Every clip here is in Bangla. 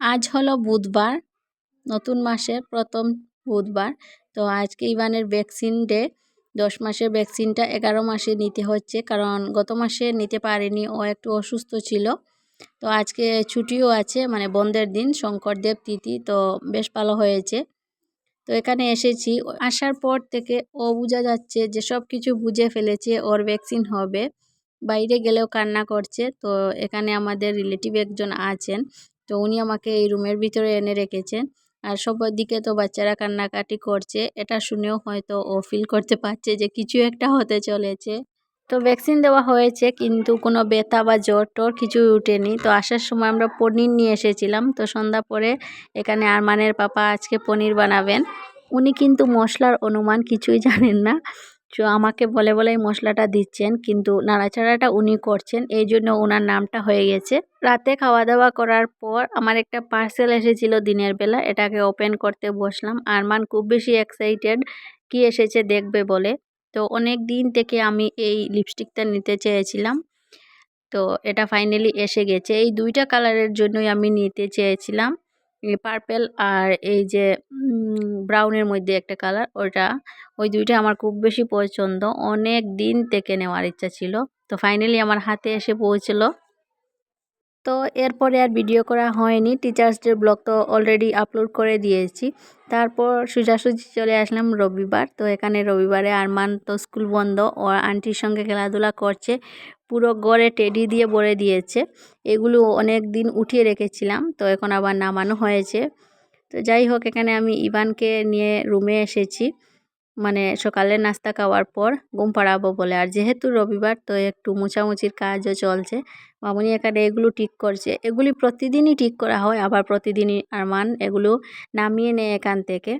আজ হলো বুধবার, নতুন মাসের প্রথম বুধবার। তো আজকে ইভানের ভ্যাকসিন ডে, দশ মাসের ভ্যাকসিনটা এগারো মাসে নিতে হচ্ছে কারণ গত মাসে নিতে পারেনি, ও একটু অসুস্থ ছিল। তো আজকে ছুটিও আছে মানে বন্ধের দিন, শঙ্করদেব তিথি, তো বেশ ভালো হয়েছে। তো এখানে এসেছি, আসার পর থেকে ও বোঝা যাচ্ছে যে সব কিছু বুঝে ফেলেছে, ওর ভ্যাকসিন হবে। বাইরে গেলেও কান্না করছে, তো এখানে আমাদের রিলেটিভ একজন আছেন তো উনি আমাকে এই রুমের ভিতরে এনে রেখেছেন। আর সবার দিকে তো বাচ্চারা কান্নাকাটি করছে। এটা শুনেও হয়তো ও ফিল করতে পারছে যে কিছু একটা হতে চলেছে। তো ভ্যাকসিন দেওয়া হয়েছে কিন্তু কোনো ব্যথা বা জ্বর টর কিছুই উঠেনি। তো আসার সময় আমরা পনির নিয়ে এসেছিলাম। তো সন্ধ্যা পরে এখানে আরমানের পাপা আজকে পনির বানাবেন। উনি কিন্তু মশলার অনুমান কিছুই জানেন না। তো আমাকে বলে বলে মশলাটা দিচ্ছেন, কিন্তু নাড়াচাড়াটা উনি করছেন, এই জন্য ওনার নামটা হয়ে গেছে। রাতে খাওয়া দাওয়া করার পর আমার একটা পার্সেল এসেছিল দিনের বেলা, এটাকে ওপেন করতে বসলাম। আরমান খুব বেশি এক্সাইটেড কি এসেছে দেখবে বলে। তো অনেক দিন থেকে আমি এই লিপস্টিকটা নিতে চেয়েছিলাম। তো এটা ফাইনালি এসে গেছে। এই দুইটা কালারের জন্যই আমি নিতে চেয়েছিলাম। পার্পেল আর এই যে ব্রাউনের মধ্যে একটা কালার ওটা, ওই দুইটা আমার খুব বেশি পছন্দ। অনেক দিন থেকে নেওয়ার ইচ্ছা ছিল। তো ফাইনালি আমার হাতে এসে পৌঁছলো। তো এরপরে আর ভিডিও করা হয়নি। টিচার্স ডে ব্লগ তো অলরেডি আপলোড করে দিয়েছি। তারপর সোজাসুজি চলে আসলাম রবিবার। তো এখানে রবিবারে আরমান তো স্কুল বন্ধ। ও আন্টির সঙ্গে খেলাধুলা করছে। পুরো গড়ে টেডি দিয়ে ভরে দিয়েছে। এগুলো অনেক দিন উঠিয়ে রেখেছিলাম। তো এখন আবার নামানো হয়েছে। তো যাই হোক, এখানে আমি ইভানকে নিয়ে রুমে এসেছি। মানে সকালে নাস্তা খাওয়ার পর ঘুম পাড়াবো বলে। আর যেহেতু রবিবার, তো একটু মোছামুছির কাজও চলছে। মামুনি এখানে এগুলো ঠিক করছে। এগুলি প্রতিদিনই ঠিক করা হয়, আবার প্রতিদিনই আরমান এগুলো নামিয়ে নেয় এখান থেকে।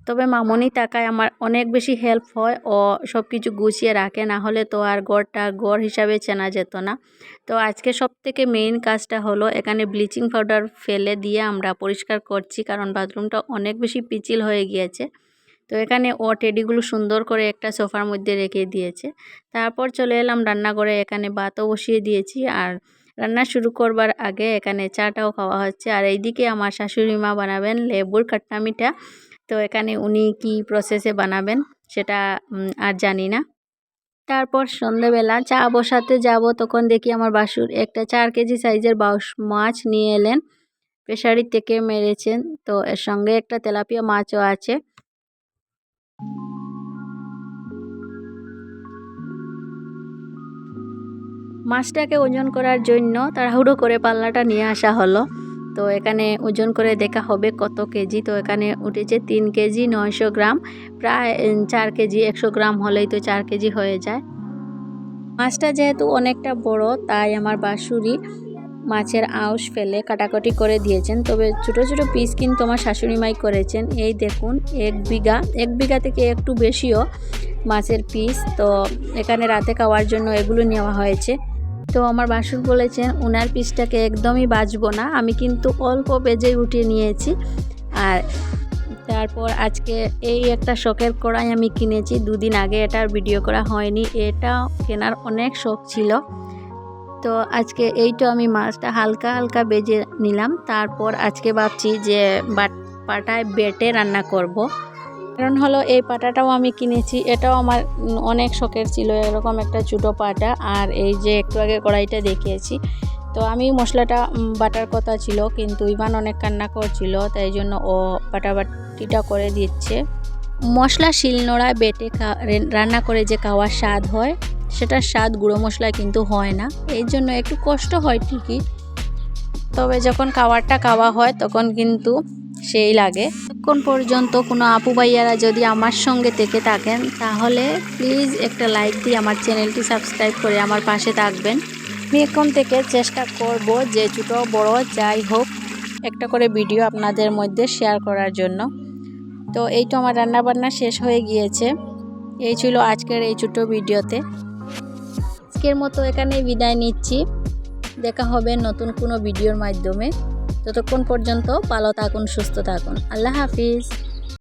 তবে মামনি টাকায় আমার অনেক বেশি হেল্প হয় ও সব কিছু গুছিয়ে রাখে, না হলে তো আর গড়টা গড় হিসাবে চেনা যেত না। তো আজকে সব থেকে মেইন কাজটা হলো এখানে ব্লিচিং পাউডার ফেলে দিয়ে আমরা পরিষ্কার করছি, কারণ বাথরুমটা অনেক বেশি পিচিল হয়ে গিয়েছে। তো এখানে ও টেডিগুলো সুন্দর করে একটা সোফার মধ্যে রেখে দিয়েছে। তারপর চলে এলাম রান্নাঘরে, এখানে ভাতও বসিয়ে দিয়েছি আর রান্না শুরু করবার আগে এখানে চাটাও খাওয়া হচ্ছে। আর এইদিকে আমার শাশুড়ি মা বানাবেন লেবুর কাট্টা মিঠা। তো এখানে উনি কি প্রসেসে বানাবেন সেটা আর জানি না। তারপর সন্ধেবেলা চা বসাতে যাব। তখন দেখি আমার বাসুর একটা চার কেজি সাইজের বাউস মাছ নিয়ে এলেন। পেশারি থেকে মেরেছেন। তো এর সঙ্গে একটা তেলাপিয়া মাছও আছে। মাছটাকে ওজন করার জন্য তাড়াহুড়ো করে পাল্লাটা নিয়ে আসা হলো। তো এখানে ওজন করে দেখা হবে কত কেজি। তো এখানে উঠেছে তিন কেজি নয়শো গ্রাম। প্রায় চার কেজি, একশো গ্রাম হলেই তো চার কেজি হয়ে যায়। মাছটা যেহেতু অনেকটা বড়, তাই আমার বাসুরি মাছের আউশ ফেলে কাটাকাটি করে দিয়েছেন। তবে ছোট ছোট পিস কিন্তু আমার শাশুড়ি মাই করেছেন। এই দেখুন, এক বিঘা এক বিঘা থেকে একটু বেশিও মাছের পিস। তো এখানে রাতে খাওয়ার জন্য এগুলো নেওয়া হয়েছে। তো আমার বাসুর বলেছেন ওনার পিসটাকে একদমই বাজবো না। আমি কিন্তু অল্প বেজে উঠিয়ে নিয়েছি। আর তারপর আজকে এই একটা শখের কড়াই আমি কিনেছি। দুদিন আগে এটার ভিডিও করা হয়নি। এটা কেনার অনেক শখ ছিল। তো আজকে এইটা আমি মাছটা হালকা হালকা বেজে নিলাম। তারপর আজকে ভাবছি যে বাট পাটায় বেটে রান্না করব। কারণ হলো এই পাটাটাও আমি কিনেছি, এটাও আমার অনেক শখের ছিল, এরকম একটা ছোটো পাটা। আর এই যে একটু আগে কড়াইটা দেখিয়েছি, তো আমি মশলাটা বাটার কথা ছিল, কিন্তু ইভান অনেক কান্না করছিল, তাই জন্য ও বাটাবাটিটা করে দিচ্ছে। মশলা শিলনোড়ায় বেটে রান্না করে যে খাওয়ার স্বাদ হয়, সেটার স্বাদ গুঁড়ো মশলা কিন্তু হয় না। এই জন্য একটু কষ্ট হয় ঠিকই, তবে যখন খাবারটা খাওয়া হয়, তখন কিন্তু সেই লাগে। তখন পর্যন্ত কোনো আপু ভাইয়ারা যদি আমার সঙ্গে থেকে থাকেন, তাহলে প্লিজ একটা লাইক দিয়ে আমার চ্যানেলটি সাবস্ক্রাইব করে আমার পাশে থাকবেন। আমি এখন থেকে চেষ্টা করব যে ছোটো, বড় যাই হোক, একটা করে ভিডিও আপনাদের মধ্যে শেয়ার করার জন্য। তো এই তো আমার রান্নাবান্না শেষ হয়ে গিয়েছে। এই ছিল আজকের এই ছোটো ভিডিওতে। আজকের মতো এখানে বিদায় নিচ্ছি। দেখা হবে নতুন কোনো ভিডিওর মাধ্যমে। ততক্ষণ পর্যন্ত পালো থাকুন সুস্থ থাকুন। আল্লাহ হাফিজ।